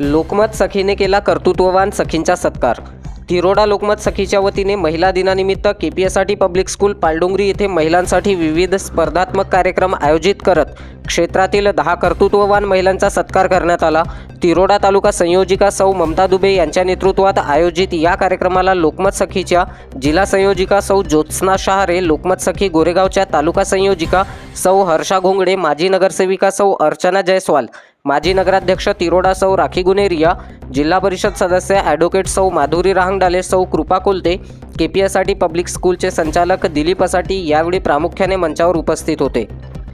लोकमत सखीने केला कर्तृत्ववान सखींचा सत्कार. तिरोडा लोकमत सखीच्या वतीने महिला दिनानिमित्त K P S R T public school Paldongri येथे महिलांसाठी विविध स्पर्धात्मक कार्यक्रम आयोजित करत क्षेत्रातील दहा कर्तृत्ववान महिलांचा सत्कार करण्यात आला. तिरोडा तालुका संयोजिका सौ ममता दुबे यांच्या नेतृत्वात आयोजित या कार्यक्रमाला लोकमत सखीच्या जिल्हा संयोजिका सौ ज्योत्स्ना शहारे लोकमत सखी गोरेगावच्या तालुका संयोजिका सौ हर्षा घोंगडे माजी नगरसेविका सौ अर्चना जयस्वाल माजी नगराध्यक्ष तिरोडा सौ राखी गुनेरिया जिल्हा परिषद सदस्य ॲडव्होकेट सौ Madhuri Rahangdale Sau Kripa Kolte K P S public स्कूलचे संचालक दिलीप असाटी यावेळी प्रामुख्याने मंचावर उपस्थित होते.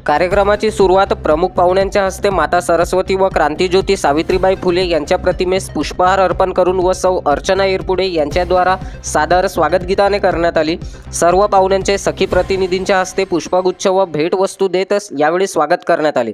कार्यक्रमाची सुरुवात प्रमुख पाहुण्यांच्या हस्ते माता सरस्वती व क्रांतीज्योती सावित्रीबाई फुले यांच्या प्रतिमेस पुष्पहार अर्पण करून व सौ अर्चना इरपुडे यांच्याद्वारा सादर स्वागतगीताने करण्यात आली. सर्व पाहुण्यांचे सखी प्रतिनिधींच्या हस्ते पुष्पगुच्छ व भेटवस्तू देत यावेळी स्वागत करण्यात आले.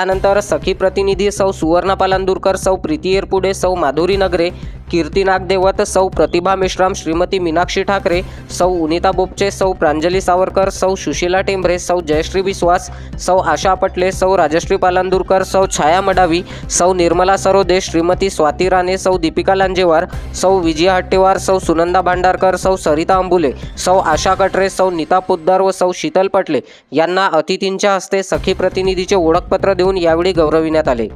त्यानंतर सखी प्रतिनिधी सौ सुवर्णा पालांदूरकर सौ प्रीती एरपुडे सौ माधुरी नगरे कीर्ती नागदेवत सौ प्रतिभा मेश्राम श्रीमती मीनाक्षी ठाकरे सौ उनिता बोपचे सौ प्रांजली सावरकर सौ सुशीला टेंभरे सौ जयश्री विश्वास सौ आशा पटले सौ राजश्री पालांदूरकर सौ छाया मडावी सौ निर्मला सरोदे श्रीमती स्वाती राणे सौ दीपिका लांजेवार सौ विजया हट्टेवार सौ सुनंदा भांडारकर सौ सरिता अंबुले सौ आशा कटरे सौ नीता पोद्दार व सौ शीतल पटले यांना अतिथींच्या हस्ते सखी प्रतिनिधीचे ओळखपत्र देऊन यावेळी गौरविण्यात आले.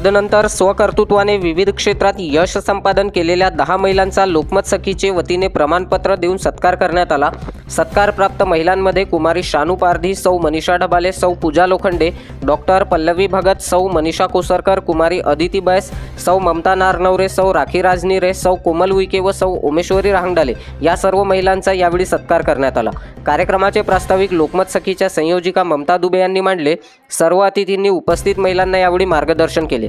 तदनंतर स्वकर्तृत्वाने विविध क्षेत्रात यश संपादन केलेल्या दहा महिलांचा लोकमत सखीचे वतीने प्रमाणपत्र देऊन सत्कार करण्यात आला. सत्कारप्राप्त महिलांमध्ये कुमारी शानू पारधी सौ मनीषा ढबाले सौ पूजा लोखंडे डॉक्टर पल्लवी भगत सौ मनीषा कोसरकर कुमारी अदिती बैस सौ ममता नारनवरे सौ राखी राजनीरे सौ कोमल उईके व सौ उमेश्वरी रहांगडाले या सर्व महिलांचा यावेळी सत्कार करण्यात आला. कार्यक्रमाचे प्रास्ताविक लोकमत सखीच्या संयोजिका ममता दुबे यांनी मांडले. सर्व अतिथींनी उपस्थित महिलांना यावेळी मार्गदर्शन केले.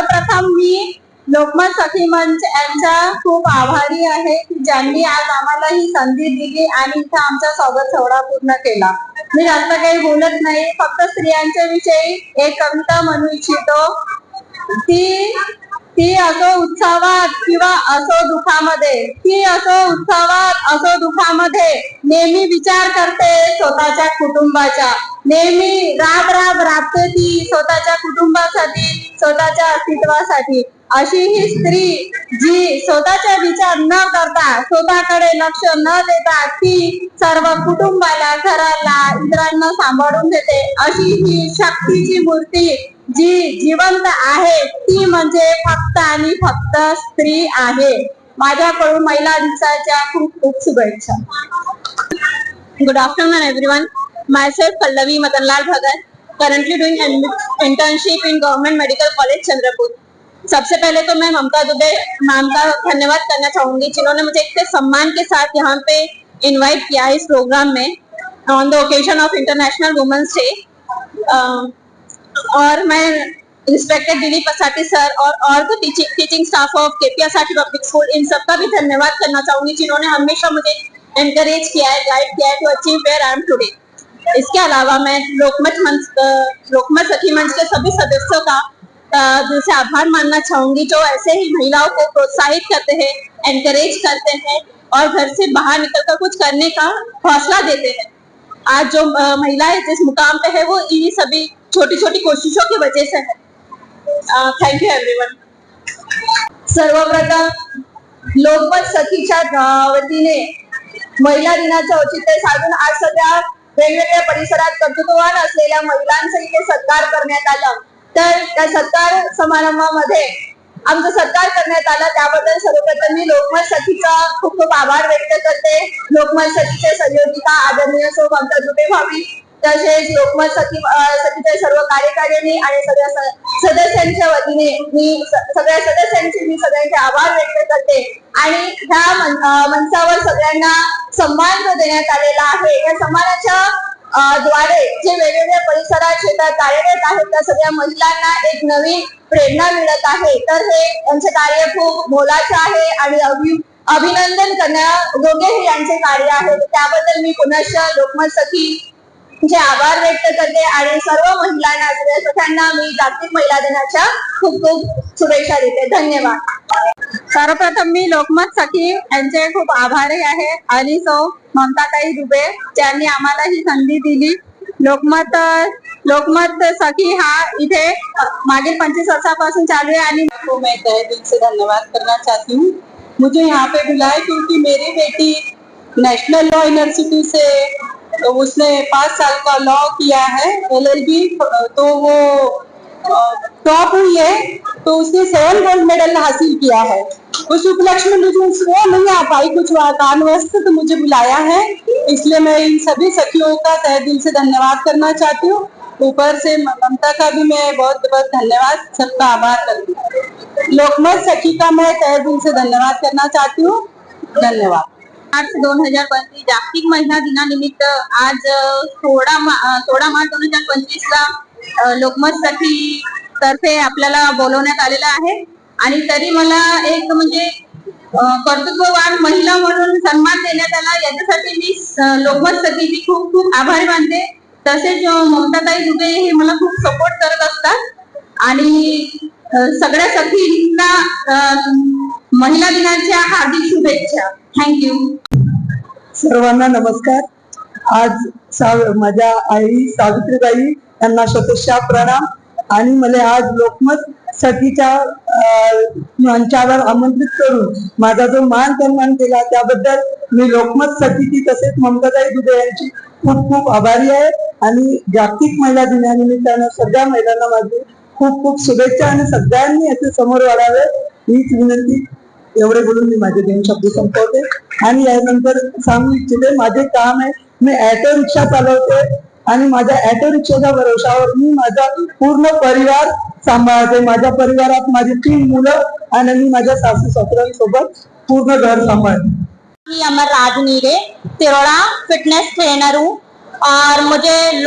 सर्वप्रथम मी लोकमत सखी मंच यांचा खूप आभारी आहे की ज्यांनी आज आम्हाला ही संधी दिली आणि इथं आमचा स्वागत सोहळा पूर्ण केला. मी जास्त काही बोलत नाही फक्त स्त्रियांच्या विषयी एक कविता म्हणू इच्छितो ती ती असो उत्सवात किंवा असो दुखामध्ये ती असो उत्सवात असो दुखामध्ये नेहमी विचार करते स्वतःच्या कुटुंबाच्या नेहमी राब राब राबते ती स्वतःच्या कुटुंबासाठी स्वतःच्या अस्तित्वासाठी. अशी ही स्त्री जी स्वतःचा विचार न करता स्वतःकडे लक्ष न देता ती सर्व कुटुंबाला घराला इतरांना सांभाळून देते अशी ही शक्तीची मूर्ती जी जिवंत आहे ती म्हणजे फक्त आणि फक्त स्त्री आहे. माझ्याकडून महिला दिवसाच्या खूप खूप शुभेच्छा. Good afternoon everyone myself Pallavi Bhagat, currently doing an internship in Government Medical College Chandrapur सबसे पहले तो मैं ममता दुबे मैम का धन्यवाद करना चाहूंगी जिन्होंने मुझे इतने सम्मान के साथ यहाँ पे इनवाइट किया है इस प्रोग्राम में. On the occasion of international women's day और मैं इंस्पेक्टर दिलीप असाटी सर और और तो teaching teaching staff of KP Asati public school in सबका भी धन्यवाद करना चाहूँगी, जिन्होंने हमेशा मुझे एनकरेज किया है गाइड किया है to achieve where I am today इसके अलावा मैं लोकमत मंच लोकमत सखी मंच के सभी सदस्यों का दिल से आभार मानना चाहूँगी, जो ऐसे ही महिलाओं को प्रोत्साहित करते हैं एनकरेज करते हैं और घर से बाहर निकलकर कुछ करने का हौसला देते हैं। आज जो महिलाएँ जिस मुकाम पे है, वो इन्हीं सभी छोटी छोटी कोशिशों की वजह से है। थैंक यू एवरीवन सर्वप्रथम लोकमत सखीच्या वतीने महिला दिनाचं औचित्य साधून आज सध्या वेगवेगळ्या परिसरात कर्तृत्ववान असलेल्या महिलांचा इथे सत्कार करण्यात आला. तर त्या सत्कार समारंभामध्ये आमचा सत्कार करण्यात आला. त्याबद्दल सर्वप्रथम मी लोकमत सखीचा खूप खूप आभार व्यक्त करते. लोकमत सखीचे संयोजिका आदरणीय सो ममता जुबे भावी तसेच लोकमत सखी सखीच्या सखीचे सर्व कार्यकारिणी आणि सगळ्या सदस्यांच्या वतीने मी सगळ्या सदस्यांचे मी सगळ्यांचे आभार व्यक्त करते. आणि ह्या मंचावर सगळ्यांना सन्मान जो देण्यात आलेला आहे या सन्मानाच्या द्वारे जे वेगवेगळ्या परिसरात क्षेत्रात कार्यरत आहेत त्या सगळ्या महिलांना एक नवीन प्रेरणा मिळत आहे. तर हे यांचे कार्य खूप मोलाचे आहे आणि अभि अभिनंदन करण्या योग्य हे यांचे कार्य आहे. त्याबद्दल मी पुनश्च लोकमत सखी चे आभार व्यक्त करते आणि सर्व महिलांना सगळ्या सगळ्यांना मी जागतिक महिला दिनाच्या खूप खूप शुभेच्छा देते. धन्यवाद. सर्वप्रथम मी लोकमत सखी यांचे खूप आभारी आहे आणि सो ममताताई दुबे ज्यांनी आम्हाला ही संधी दिली. लोकमत लोकमत सखी हा इथे मागील पंचवीस वर्षापासून चालू आहे आणि हो, मैं तहे दिल से धन्यवाद करना चाहती हूँ. मुझे यहाँ पे बुलाया क्योंकि मेरी बेटी नेशनल लॉ यूनिवर्सिटी से उसने पाँच साल का लॉ किया है एलएलबी तो वो टॉप हुई है तो उसने सेवन गोल्ड मेडल हासिल किया है। उस उपलक्ष्य में मुझे वो नहीं आ पाई, कुछ कारणवश तो मुझे बुलाया है। इसलिए मैं इन सभी सखियों का तहे दिल से धन्यवाद करना चाहती हूँ। ऊपर से ममता का भी मैं बहुत बहुत धन्यवाद, सबका आभार करती हूँ। लोकमत सखी का मैं तहे दिल से धन्यवाद करना चाहती हूँ। धन्यवाद। मार्च दोन हजार पंचवीस जागतिक महिला दिनानिमित्त आज सोळा सोळा मार्च दोन हजार पंचवीस ला लोकमत साठी तर्फे आपल्याला बोलवण्यात आलेलं आहे. आणि तरी मला एक म्हणजे कर्तृत्ववान महिला म्हणून सन्मान देण्यात आला. याच्यासाठी मी लोकमत सखीची खूप खूप आभारी मानते. तसेच ममताताई दुबे हे मला खूप सपोर्ट करत असतात. आणि सगळ्या सखींना महिला दिनाच्या हार्दिक शुभेच्छा. थँक्यू सर्वांना नमस्कार. आज माझ्या आई सावित्रीबाई यांना शतशा प्रणाम. आणि मला आज लोकमत सखीच्या मंचावर आमंत्रित करून माझा जो मान सन्मान केला त्याबद्दल मी लोकमत सखीची तसेच ममताताई दुबे यांची खूप खूप आभारी आहे. आणि जागतिक महिला दिनानिमित्तानं सगळ्या महिलांना माझी खूप खूप शुभेच्छा आणि सगळ्यांनी याचे समोर वाढावे हीच विनंती एवढे बोलून मी माझे दोन शब्द संपवते. आणि यानंतर सांगू इच्छिते, माझे काम आहे, मी ऑटो रिक्षा चालवते आणि माझ्या ऑटो रिक्षाच्या भरोशावर मी माझा पूर्ण परिवार सांभाळते. माझ्या परिवारात माझी तीन मुलं आणि मी माझ्या सासू सासऱ्यांसोबत पूर्ण घर सांभाळते. मैं अमर राजनीरे तिरोड़ा फिटनेस ट्रेनर हूँ. और मुझे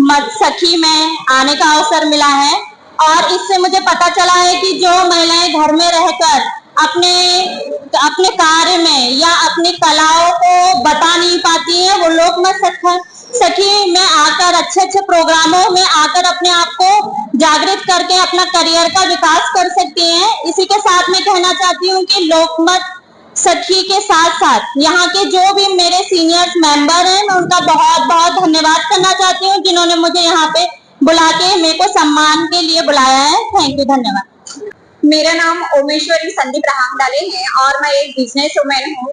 मत सखी में आने का अवसर मिला है। और इससे मुझे पता चला है कि जो महिलाएँ घर में रहकर अपने अपने कार्य में या अपनी कलाओं को बता नहीं पाती है, वो लोग सख सखी, में आकर अच्छे अच्छे प्रोग्रामों में आकर अपने आप को जागृत करके अपना करियर का विकास कर सकती हैं। इसी के साथ मैं कहना चाहती हूँ कि लोकमत सखी के साथ साथ यहाँ के जो भी मेरे सीनियर्स मेंबर हैं, मैं उनका बहुत बहुत धन्यवाद करना चाहती हूँ जिन्होंने मुझे यहाँ पे बुला के मेरे को सम्मान के लिए बुलाया है। थैंक यू धन्यवाद। मेरा नाम ओमेश्वरी संदीप रहांगडाले है और मैं एक बिज़नेस वुमेन हूँ।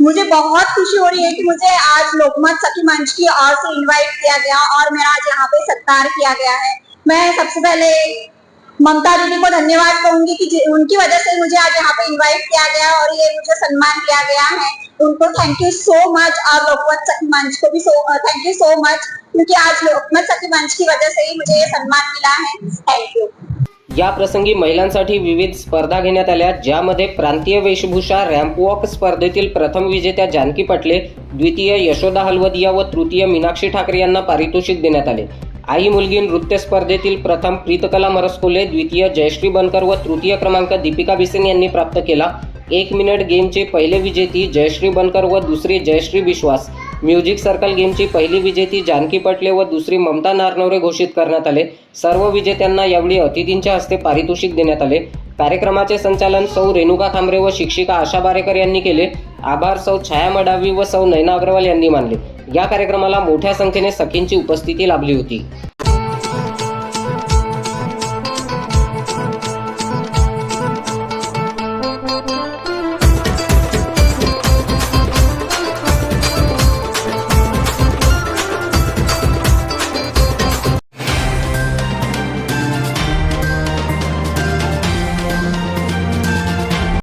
मुझे बहुत खुशी हो रही है कि मुझे आज लोकमत सखी मंच की ओर से इनवाइट किया गया और मेरा आज यहाँ पे सत्कार किया गया है। मैं सबसे पहले ममता दीदी को धन्यवाद कहूँगी कि उनकी वजह से मुझे आज यहाँ पे इनवाइट किया गया और ये मुझे सम्मान किया गया है। उनको थैंक यू सो मच और लोकमत सखी मंच को भी थैंक यू सो मच क्योंकि आज लोकमत सखी मंच की वजह से ही मुझे ये सम्मान मिला है। थैंक यू या प्रसंगी महिलांसाठी विविध स्पर्धा घेण्यात आल्या ज्यामध्ये प्रांतीय वेशभूषा रॅम्प वॉक स्पर्धेतील प्रथम विजेत्या जानकी पटले द्वितीय यशोदा हलवदिया व तृतीय मीनाक्षी ठाकरे यांना पारितोषिक देण्यात आले. आई मुलगी नृत्य स्पर्धेतील प्रथम प्रीतकला मरसकोले द्वितीय जयश्री बनकर व तृतीय क्रमांक दीपिका बिसेन यांनी प्राप्त केला. एक मिनिट गेमचे पहिले विजेती जयश्री बनकर व दुसरी जयश्री विश्वास म्युझिक सर्कल गेमची पहिली विजेती जानकी पटले व दुसरी ममता नारनवरे घोषित करण्यात आले. सर्व विजेत्यांना यावेळी अतिथींच्या हस्ते पारितोषिक देण्यात आले. कार्यक्रमाचे संचालन सौ रेणुका खांबरे व शिक्षिका आशा बारेकर यांनी केले. आभार सौ छाया मडावी व सौ नैना अग्रवाल यांनी मानले. या कार्यक्रमाला मोठ्या संख्येने सखींची उपस्थिती लाभली होती.